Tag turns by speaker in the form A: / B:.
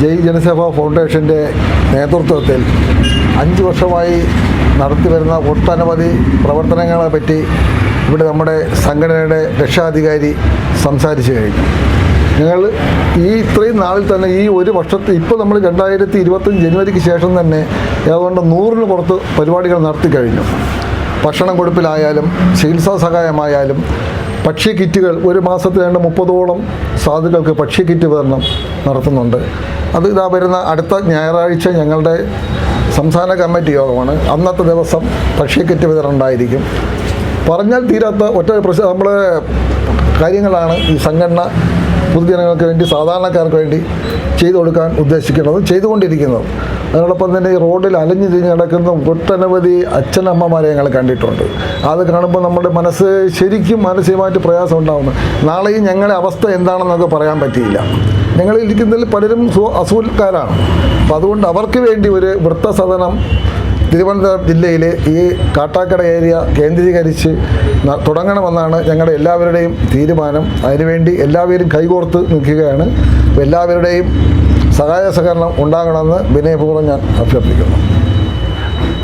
A: ജയ് ജനസേവ ഫൗണ്ടേഷന്റെ നേതൃത്വത്തിൽ അഞ്ച് വർഷമായി നടത്തി വരുന്ന ഒട്ടനവധി പ്രവർത്തനങ്ങളെ പറ്റി ഇവിടെ നമ്മുടെ സംഘടനയുടെ രക്ഷാധികാരി സംസാരിച്ചു കഴിഞ്ഞു. ഞങ്ങൾ ഈ ഇത്രയും നാളിൽ തന്നെ ഈ ഒരു വർഷത്തെ ഇപ്പോൾ നമ്മൾ രണ്ടായിരത്തി ഇരുപത്തഞ്ച് ജനുവരിക്ക് ശേഷം തന്നെ ഏതാണ്ട് നൂറിന് പുറത്ത് പരിപാടികൾ നടത്തി കഴിഞ്ഞു. ഭക്ഷണം കൊടുപ്പിലായാലും ചികിത്സാ സഹായമായാലും ഭക്ഷ്യ കിറ്റുകൾ ഒരു മാസത്തിൽ രണ്ട് മുപ്പതോളം സാധുക്കൾക്ക് പക്ഷി കിറ്റ് വിതരണം നടത്തുന്നുണ്ട്. അത് ഇതാ വരുന്ന അടുത്ത ഞായറാഴ്ച ഞങ്ങളുടെ സംസ്ഥാന കമ്മിറ്റി യോഗമാണ്. അന്നത്തെ ദിവസം പക്ഷി കിറ്റ് വിതരണം ഉണ്ടായിരിക്കും. പറഞ്ഞാൽ തീരാത്ത ഒറ്റ പ്രശ്നം നമ്മളെ കാര്യങ്ങളാണ് ഈ സംഘടന പൊതുജനങ്ങൾക്ക് വേണ്ടി സാധാരണക്കാർക്ക് വേണ്ടി ചെയ്തു കൊടുക്കാൻ ഉദ്ദേശിക്കുന്നത് ചെയ്തുകൊണ്ടിരിക്കുന്നത്. അതോടൊപ്പം തന്നെ ഈ റോഡിൽ അലഞ്ഞു തിരിഞ്ഞ് നടക്കുന്ന ഒട്ടനവധി അച്ഛനമ്മമാരെ ഞങ്ങൾ കണ്ടിട്ടുണ്ട്. അത് കാണുമ്പോൾ നമ്മുടെ മനസ്സ് ശരിക്കും മാനസികമായിട്ട് പ്രയാസം ഉണ്ടാകുന്നു നാളെയും ഞങ്ങളുടെ അവസ്ഥ എന്താണെന്നൊക്കെ പറയാൻ പറ്റിയില്ല. ഞങ്ങൾ ഇരിക്കുന്നതിൽ പലരും അസൂൽക്കാരാണ്. അപ്പോൾ അതുകൊണ്ട് അവർക്ക് വേണ്ടി ഒരു വൃത്തസദനം തിരുവനന്തപുരം ജില്ലയിൽ ഈ കാട്ടാക്കട ഏരിയ കേന്ദ്രീകരിച്ച് തുടങ്ങണമെന്നാണ് ഞങ്ങളുടെ എല്ലാവരുടെയും തീരുമാനം. അതിനുവേണ്ടി എല്ലാവരും കൈകോർത്ത് നിൽക്കുകയാണ്. എല്ലാവരുടെയും സഹായ സഹകരണം ഉണ്ടാകണമെന്ന് വിനയപൂർവം ഞാൻ അഭ്യർത്ഥിക്കുന്നു.